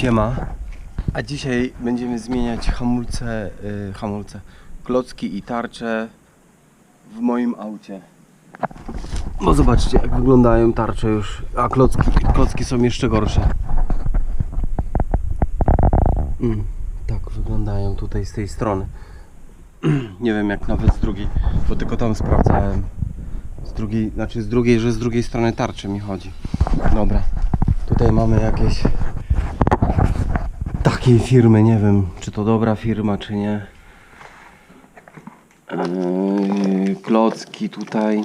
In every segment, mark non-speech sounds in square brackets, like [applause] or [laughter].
Siema. A dzisiaj będziemy zmieniać hamulce, y, hamulce, klocki i tarcze w moim aucie. No zobaczcie jak wyglądają tarcze już, a klocki, klocki są jeszcze gorsze. Mm, tak wyglądają tutaj z tej strony. [clears throat] Nie wiem jak nawet z drugiej, bo tylko tam sprawdzałem. Z drugiej, znaczy z drugiej, że z drugiej strony tarczy mi chodzi. Dobra. Tutaj mamy jakieś takiej firmy, nie wiem czy to dobra firma czy nie. Eee, klocki tutaj.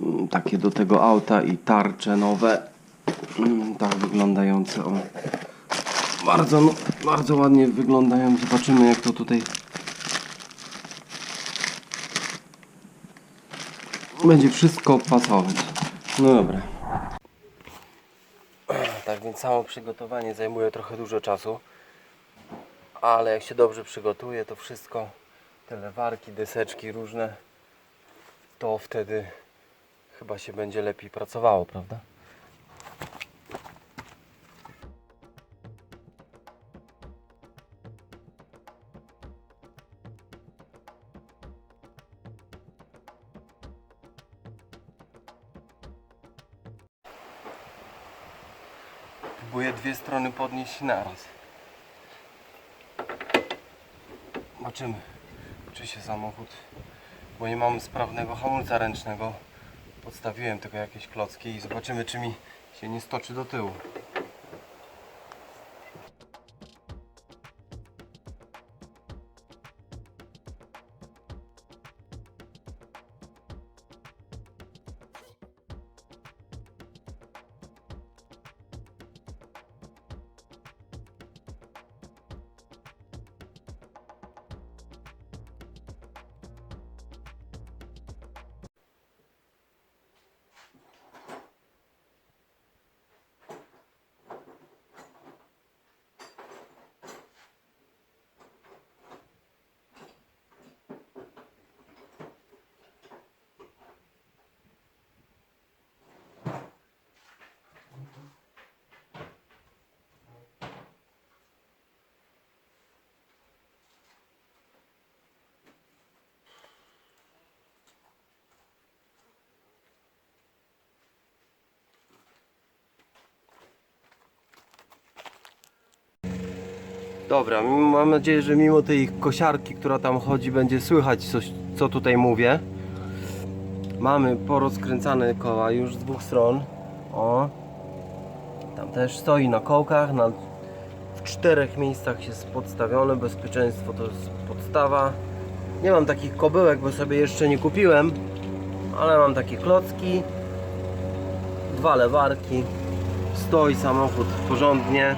Mm, Takie do tego auta i tarcze nowe. Mm, Tak wyglądające. O. Bardzo, no, bardzo ładnie wyglądają. Zobaczymy jak to tutaj będzie wszystko pasować. No dobra. Więc samo przygotowanie zajmuje trochę dużo czasu. Ale jak się dobrze przygotuje, to wszystko, te lewarki, deseczki różne, to wtedy chyba się będzie lepiej pracowało, prawda? Podnieść naraz. Zobaczymy, czy się samochód, bo nie mam sprawnego hamulca ręcznego. Podstawiłem tylko jakieś klocki i zobaczymy, czy mi się nie stoczy do tyłu. Dobra, mam nadzieję, że mimo tej kosiarki, która tam chodzi, będzie słychać coś, co tutaj mówię. Mamy porozkręcane koła już z dwóch stron. O. Tam też stoi na kołkach, na, w czterech miejscach jest podstawione. Bezpieczeństwo to jest podstawa. Nie mam takich kobyłek, bo sobie jeszcze nie kupiłem, ale mam takie klocki, dwa lewarki. Stoi samochód porządnie.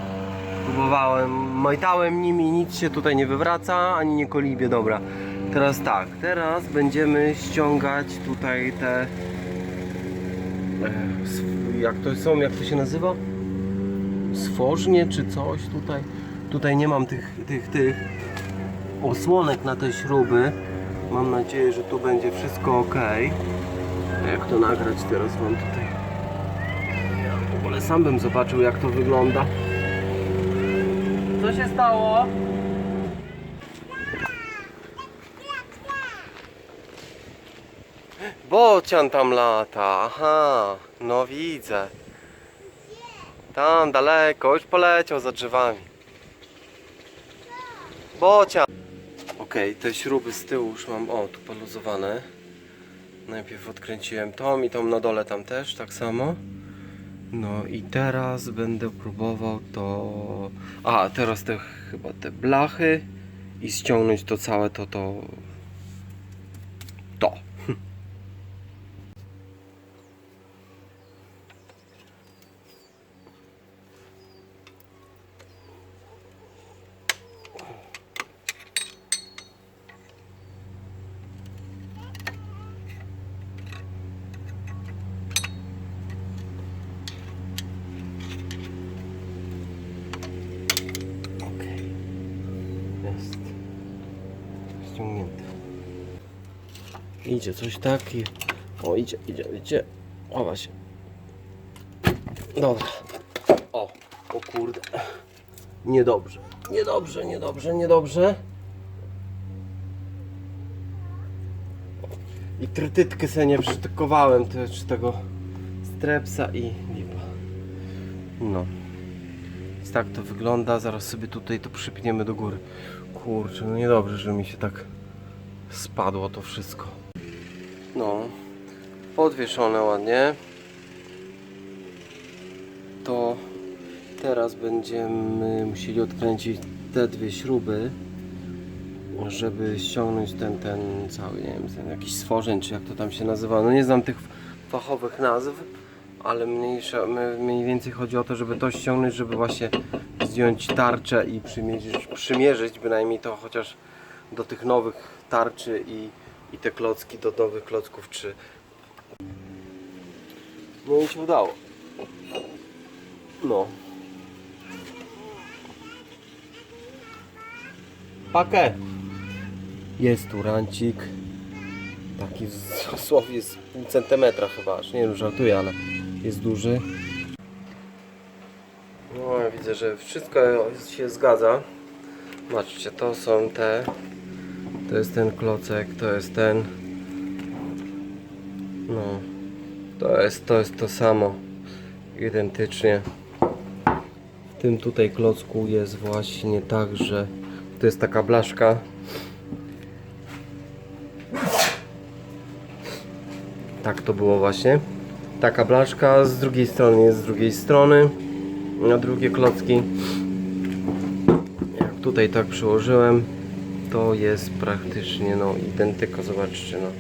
Próbowałem, majtałem nimi, nic się tutaj nie wywraca, ani nie kolibie. Dobra, teraz tak, teraz będziemy ściągać tutaj te. e, Jak to są, jak to się nazywa? Sfożnie czy coś tutaj? Tutaj nie mam tych, tych, tych osłonek na te śruby. Mam nadzieję, że tu będzie wszystko ok. Jak to nagrać teraz mam tutaj? Ja w ogóle sam bym zobaczył jak to wygląda. Co się stało? Bocian tam lata, aha, no widzę. Tam daleko, już poleciał za drzewami. Bocian! Okej, te śruby z tyłu już mam, o, tu poluzowane. Najpierw odkręciłem tą i tą na dole tam też, tak samo. No i teraz będę próbował to. A, teraz te chyba te blachy i ściągnąć to całe to to. Idzie coś taki. O, idzie, idzie, idzie. Chowa się. Dobra. O, O kurde. Niedobrze. Niedobrze, niedobrze, niedobrze. I trytytkę sobie nie przytykowałem te, czy tego strepsa i lipa. No. Więc tak to wygląda. Zaraz sobie tutaj to przypniemy do góry. Kurczę, no niedobrze, że mi się tak spadło to wszystko. No. Podwieszone ładnie. To teraz będziemy musieli odkręcić te dwie śruby, żeby ściągnąć ten, ten cały, nie wiem, ten jakiś stworzeń, czy jak to tam się nazywa. No nie znam tych fachowych nazw, ale mniejsza, mniej więcej chodzi o to, żeby to ściągnąć, żeby właśnie zdjąć tarczę i przymierzyć, przymierzyć bynajmniej to chociaż do tych nowych tarczy i, i te klocki do nowych klocków, czy no i się udało. No. Pakę. Jest tu rancik. Taki [laughs] dosłownie z pół centymetra chyba, aż nie wiem, żartuję, ale jest duży. No ja widzę, że wszystko się zgadza. Zobaczcie, to są te. To jest ten klocek, to jest ten. No. To jest to, jest to samo. Identycznie. W tym tutaj klocku jest właśnie tak, że to jest taka blaszka. Tak to było właśnie. Taka blaszka, z drugiej strony jest z drugiej strony. Na drugie klocki. Jak tutaj tak przyłożyłem, to jest praktycznie no identyko, zobaczcie no.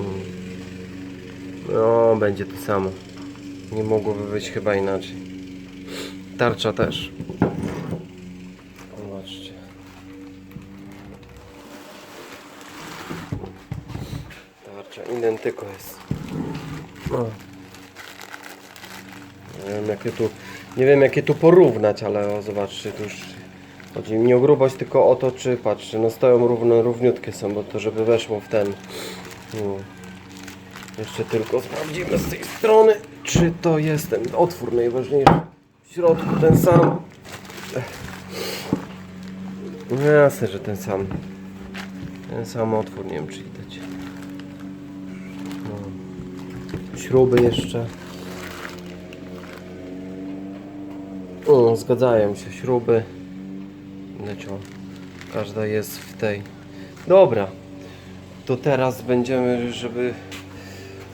Mm. No, będzie to samo. Nie mogłoby być chyba inaczej. Tarcza też. Zobaczcie. Tarcza identyko jest. No. Nie wiem jakie tu, nie wiem jakie tu porównać, ale o, zobaczcie, tu już chodzi mi nie o grubość, tylko o to, czy patrzcie, no stoją równo, równiutkie są, bo to żeby weszło w ten. No. Jeszcze tylko sprawdzimy z tej strony, czy to jest ten otwór najważniejszy. W środku ten sam. No jasne, że ten sam. Ten sam otwór, nie wiem czy widać. No. Śruby jeszcze. O, zgadzają się śruby. O, każda jest w tej. Dobra. To teraz będziemy, żeby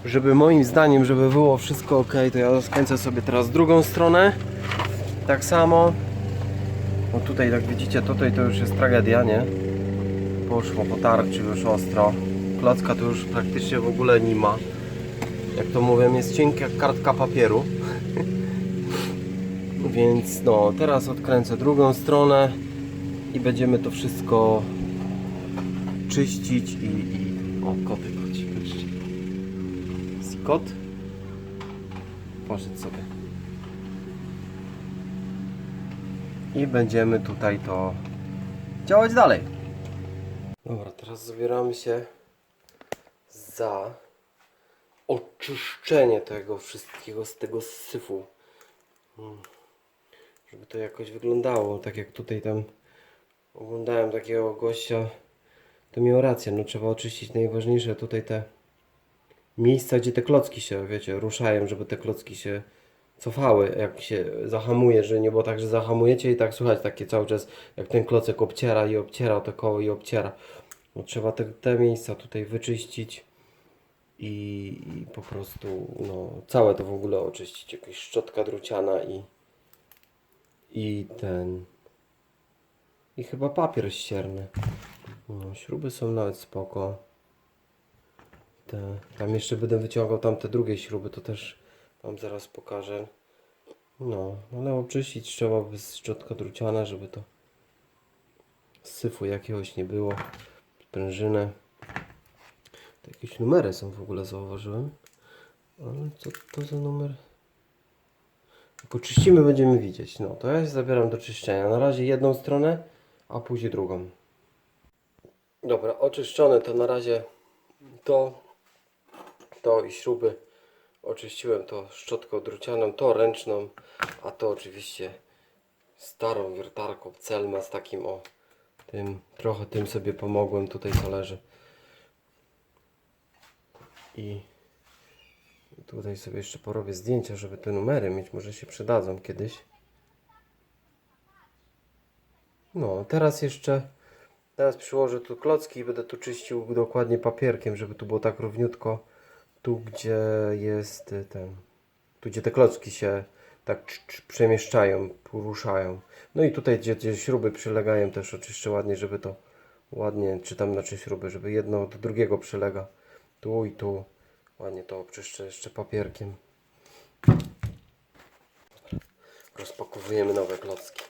żeby moim zdaniem, żeby było wszystko ok, to ja skręcę sobie teraz drugą stronę. Tak samo. No tutaj jak widzicie, tutaj to już jest tragedia, nie? Poszło po tarczy już ostro. Klocka to już praktycznie w ogóle nie ma. Jak to mówię, jest cienka jak kartka papieru. [laughs] Więc no, teraz odkręcę drugą stronę i będziemy to wszystko czyścić i, i... o koty chodzi, kot. Poszedł sobie. I będziemy tutaj to działać dalej. Dobra, teraz zabieramy się za oczyszczenie tego wszystkiego z tego syfu. Mm. Żeby to jakoś wyglądało, tak jak tutaj tam oglądałem takiego gościa, to miał rację, no trzeba oczyścić najważniejsze tutaj te miejsca, gdzie te klocki się, wiecie, ruszają, żeby te klocki się cofały, jak się zahamuje, że nie było tak, że zahamujecie i tak słuchać takie cały czas, jak ten klocek obciera i obciera to koło i obciera. No, trzeba te, te miejsca tutaj wyczyścić i, i po prostu no, całe to w ogóle oczyścić. Jakaś szczotka druciana i i ten i chyba papier ścierny. No, śruby są nawet spoko. Te, tam jeszcze będę wyciągał tamte drugie śruby, to też Wam zaraz pokażę. No, ale oczyścić trzeba by szczotka druciana, żeby to syfu jakiegoś nie było. Sprężynę. To jakieś numery są w ogóle zauważyłem. Ale co to za numer? Jak oczyścimy będziemy widzieć. No to ja się zabieram do czyszczenia. Na razie jedną stronę, a później drugą. Dobra, oczyszczone to na razie to, to i śruby Oczyściłem to szczotką drucianą, to ręczną, a to oczywiście starą wiertarką Celma z takim o tym, trochę tym sobie pomogłem tutaj co leży. I tutaj sobie jeszcze porobię zdjęcia, żeby te numery mieć, może się przydadzą kiedyś. No, teraz jeszcze teraz przyłożę tu klocki i będę tu czyścił dokładnie papierkiem, żeby tu było tak równiutko. Tu gdzie jest y, ten, tu gdzie te klocki się tak cz- cz- przemieszczają, poruszają. No i tutaj gdzie, gdzie śruby przylegają też oczywiście ładnie, żeby to ładnie, czy tam znaczy śruby, żeby jedno do drugiego przylega. Tu i tu. Ładnie to obczyszczę jeszcze papierkiem. Rozpakowujemy nowe klocki.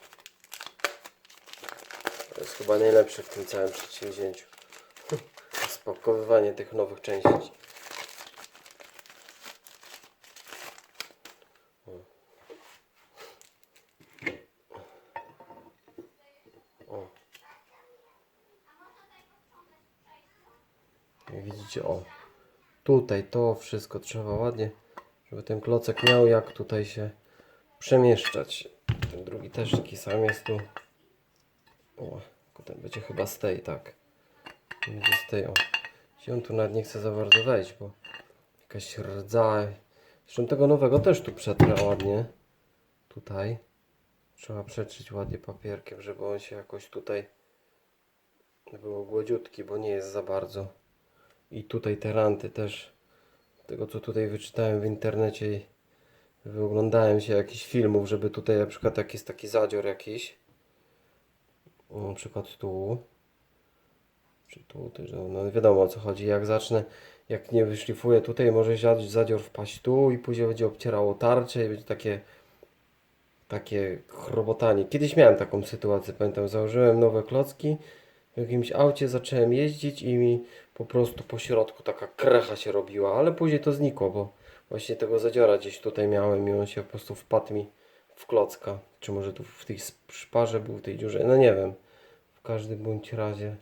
To jest chyba najlepsze w tym całym przedsięwzięciu. [laughs] Rozpakowywanie tych nowych części. O. Jak widzicie, o. Tutaj to wszystko trzeba ładnie, żeby ten klocek miał jak tutaj się przemieszczać. Ten drugi też taki sam jest tu. O, ten będzie chyba z tej, tak. Będzie z tej, o. On tu nawet nie chce za bardzo wejść, bo jakaś rdza. Zresztą tego nowego też tu przetrę ładnie. Tutaj. Trzeba przetrzeć ładnie papierkiem, żeby on się jakoś tutaj było gładziutki, bo nie jest za bardzo. I tutaj te ranty też, tego co tutaj wyczytałem w internecie i wyoglądałem się jakichś filmów, żeby tutaj na przykład jak jest taki zadzior jakiś, na przykład tu, czy tu, też, no, wiadomo o co chodzi, jak zacznę, jak nie wyszlifuję tutaj, może zadzior wpaść tu i później będzie obcierało tarczę i będzie takie takie chrobotanie. Kiedyś miałem taką sytuację, pamiętam, założyłem nowe klocki, w jakimś aucie zacząłem jeździć i mi po prostu po środku taka krecha się robiła, ale później to znikło, bo właśnie tego zadziora gdzieś tutaj miałem i on się po prostu wpadł mi w klocka. Czy może tu w tej szparze był, w tej dziurze, no nie wiem. W każdym bądź razie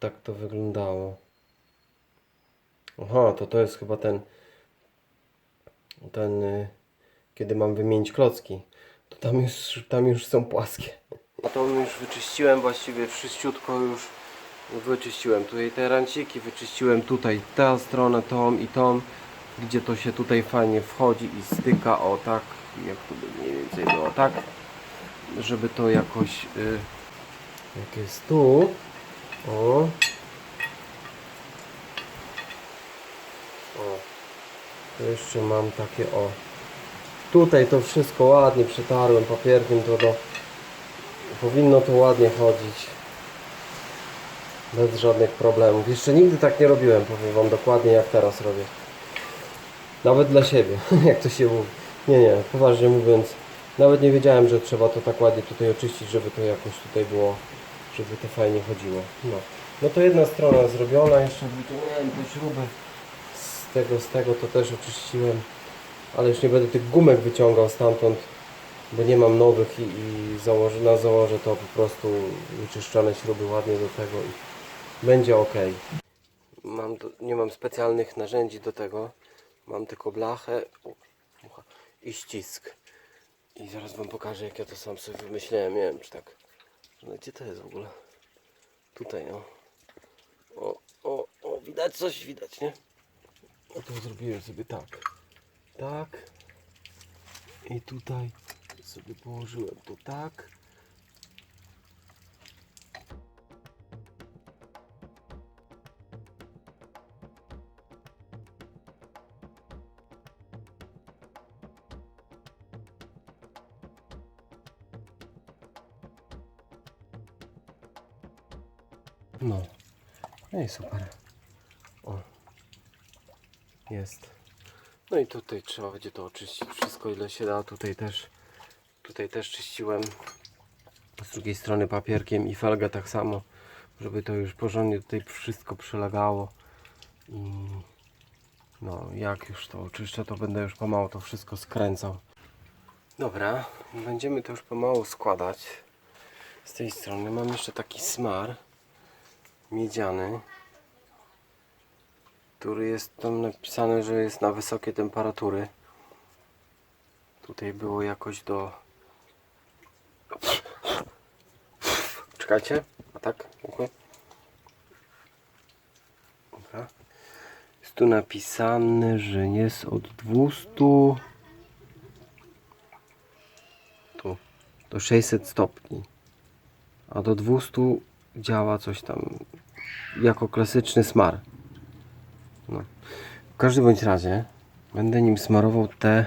tak to wyglądało. Aha, to to jest chyba ten ten y, kiedy mam wymienić klocki, to tam już, tam już są płaskie. To już wyczyściłem właściwie wszyściutko już wyczyściłem. Tutaj te ranciki wyczyściłem tutaj tę stronę, tą i tą, gdzie to się tutaj fajnie wchodzi i styka, o tak, jak tu by mniej więcej było, tak, żeby to jakoś, y, jak jest tu, o, o, to jeszcze mam takie, o, Tutaj to wszystko ładnie przetarłem papierkiem, to do, powinno to ładnie chodzić. Bez żadnych problemów. Jeszcze nigdy tak nie robiłem, powiem Wam dokładnie jak teraz robię. Nawet dla siebie, [laughs] jak to się mówi. Nie, nie, poważnie mówiąc, nawet nie wiedziałem, że trzeba to tak ładnie tutaj oczyścić, żeby to jakoś tutaj było, żeby to fajnie chodziło. No, no to jedna strona zrobiona, jeszcze wyciągnąłem te śruby z tego, z tego to też oczyściłem ale już nie będę tych gumek wyciągał stamtąd, bo nie mam nowych i, i założę, na założę to po prostu wyczyszczone śruby ładnie do tego i będzie ok. Mam nie mam specjalnych narzędzi do tego, mam tylko blachę i ścisk. I zaraz wam pokażę jak ja to sam sobie wymyśliłem, nie wiem czy tak, no gdzie to jest w ogóle? Tutaj o. O, o, o, widać coś, widać, nie? A to zrobiłem sobie tak tak i tutaj sobie położyłem to tak no no i super o jest no i tutaj trzeba będzie to oczyścić wszystko ile się da. Tutaj też, tutaj też czyściłem z drugiej strony papierkiem i felgę tak samo, żeby to już porządnie tutaj wszystko przylegało. I no jak już to oczyszczę, to będę już pomału to wszystko skręcał. Dobra, będziemy to już pomału składać. Z tej strony mam jeszcze taki smar miedziany. który jest tam napisane, że jest na wysokie temperatury. Tutaj było jakoś do. Czekajcie. A tak? Dziękuję. Dobra. Jest tu napisane, że jest od 200 tu do 600 stopni. A do 200 działa coś tam jako klasyczny smar. No. W każdym bądź razie będę nim smarował te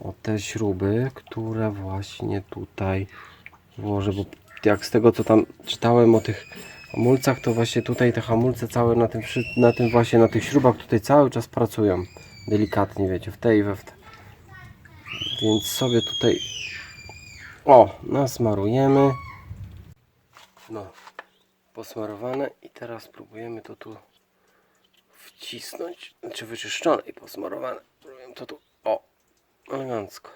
o te śruby, które właśnie tutaj włożę, bo jak z tego co tam czytałem o tych hamulcach, to właśnie tutaj te hamulce całe na tym, na tym właśnie na tych śrubach tutaj cały czas pracują. Delikatnie, wiecie, w tej i we w te. Więc sobie tutaj o, nasmarujemy. No, posmarowane i teraz spróbujemy to tu wcisnąć, czy wyczyszczone i posmarowane. Spróbujemy to tu, o, elegancko.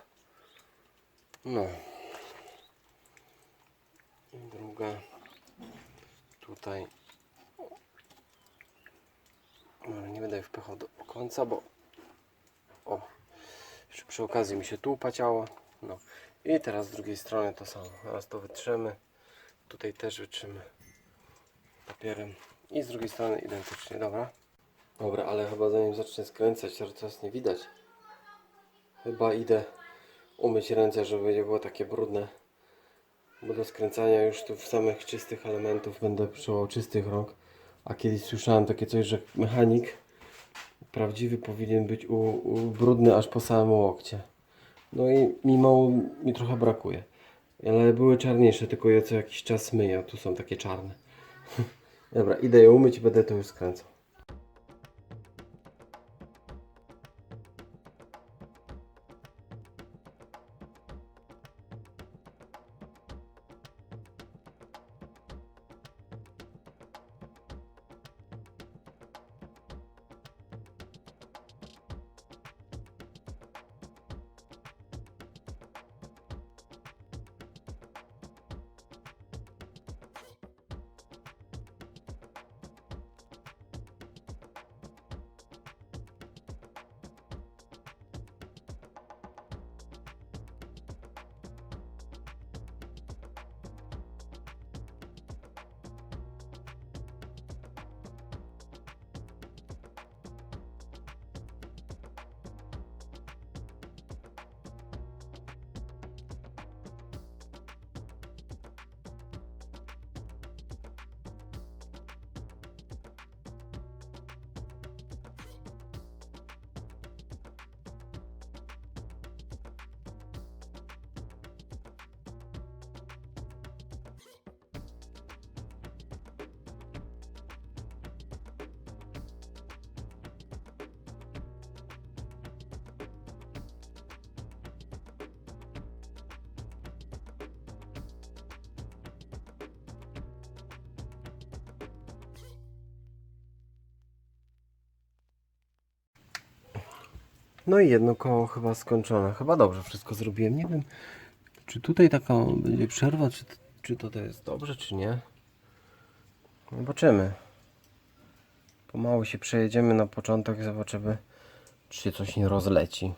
No. I druga tutaj. No, nie będę wpychał do końca, bo o, jeszcze przy okazji mi się tu upaciało. No. I teraz z drugiej strony to samo. Teraz to wytrzemy. Tutaj też wytrzymy papierem. I z drugiej strony identycznie, dobra? Dobra, ale chyba zanim zacznę skręcać, to teraz nie widać. Chyba idę umyć ręce, żeby nie było takie brudne. Bo do skręcania już tu w samych czystych elementów będę potrzebował czystych rąk. A kiedyś słyszałem takie coś, że mechanik prawdziwy powinien być u, u brudny aż po samym łokcie. No i mimo mi trochę brakuje. Ale były czarniejsze, tylko je co jakiś czas myję. Tu są takie czarne. [laughs] Dobra, idę je umyć i będę to już skręcał. No i jedno koło chyba skończone. Chyba dobrze wszystko zrobiłem. Nie wiem, czy tutaj taka będzie przerwa, czy, czy to, to jest dobrze, czy nie. Zobaczymy. Pomału się przejedziemy na początek zobaczymy, czy się coś nie rozleci.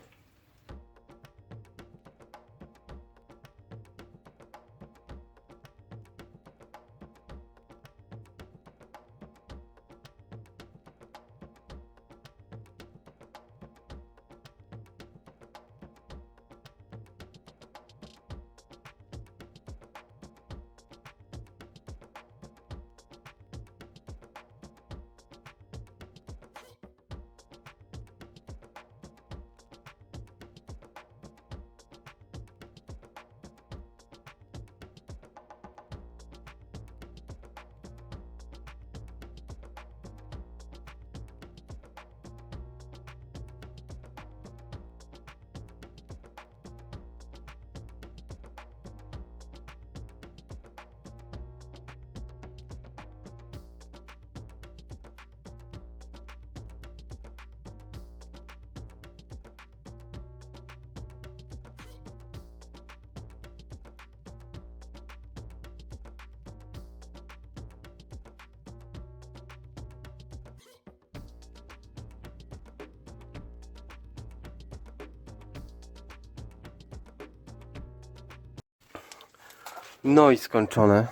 No i skończone.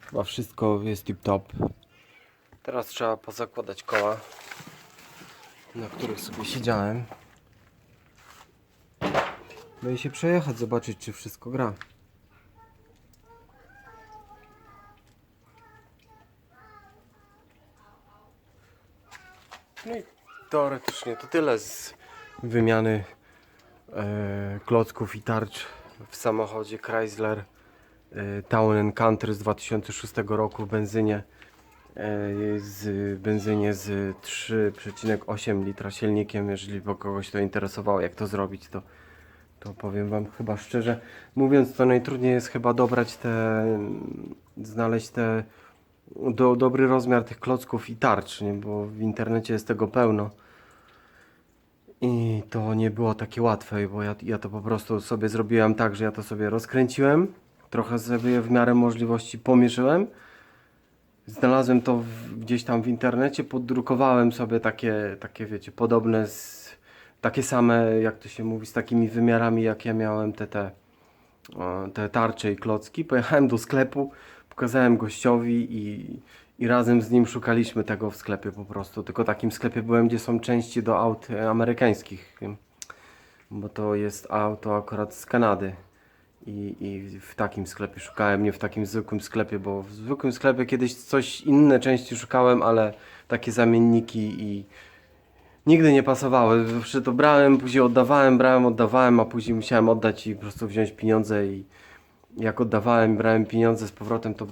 Chyba wszystko jest tip top. Teraz trzeba pozakładać koła, na których sobie siedziałem. No i się przejechać, zobaczyć czy wszystko gra. No i teoretycznie to tyle z wymiany e, klocków i tarcz w samochodzie Chrysler e, Town Country z 2006 roku w benzynie e, z benzynie z 3,8 litra silnikiem jeżeli by kogoś to interesowało jak to zrobić to to powiem wam chyba szczerze mówiąc to najtrudniej jest chyba dobrać te znaleźć te do, dobry rozmiar tych klocków i tarcz, nie? bo w internecie jest tego pełno. I to nie było takie łatwe, bo ja, ja to po prostu sobie zrobiłem tak, że ja to sobie rozkręciłem, trochę sobie w miarę możliwości pomierzyłem. Znalazłem to w, gdzieś tam w internecie, poddrukowałem sobie takie, takie wiecie, podobne, z, takie same, jak to się mówi, z takimi wymiarami, jak ja miałem te, te, te tarcze i klocki. Pojechałem do sklepu, pokazałem gościowi i, i razem z nim szukaliśmy tego w sklepie po prostu. Tylko takim sklepie byłem, gdzie są części do aut e, amerykańskich, bo to jest auto akurat z Kanady. I, I w takim sklepie szukałem, nie w takim zwykłym sklepie, bo w zwykłym sklepie kiedyś coś inne części szukałem, ale takie zamienniki i nigdy nie pasowały. Zawsze to brałem, później oddawałem, brałem, oddawałem, a później musiałem oddać i po prostu wziąć pieniądze i jak oddawałem, brałem pieniądze z powrotem, to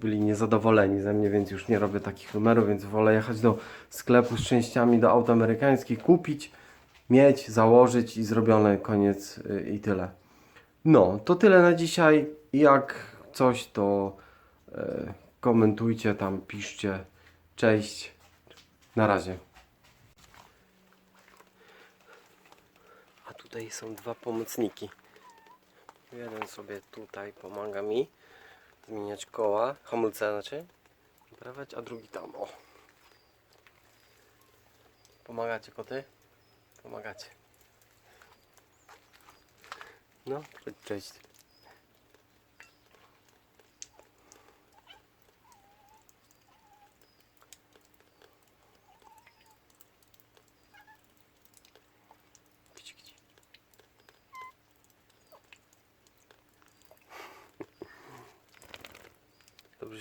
byli niezadowoleni ze mnie, więc już nie robię takich numerów, więc wolę jechać do sklepu z częściami do aut amerykańskich, kupić, mieć, założyć i zrobione, koniec y, i tyle. No, to tyle na dzisiaj. Jak coś, to e, komentujcie tam, piszcie. Cześć. Na razie. A tutaj są dwa pomocniki. Jeden sobie tutaj pomaga mi zmieniać koła, hamulce znaczy, naprawiać, a drugi tam, o. Pomagacie koty? Pomagacie. No, cześć.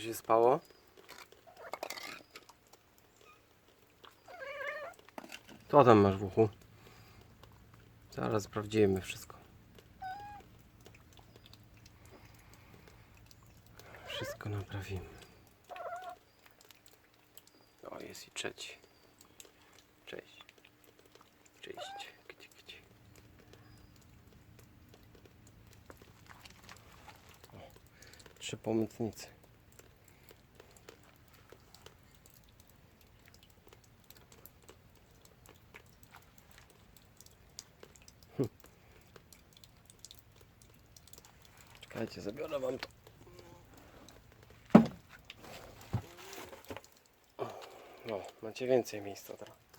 Się spało? Co tam masz w uchu? Zaraz sprawdzimy wszystko. Wszystko naprawimy. O, jest i trzeci. Cześć. Cześć. Kici. O, trzy pomocnicy. Czekajcie, zabiorę wam to. No, macie więcej miejsca teraz.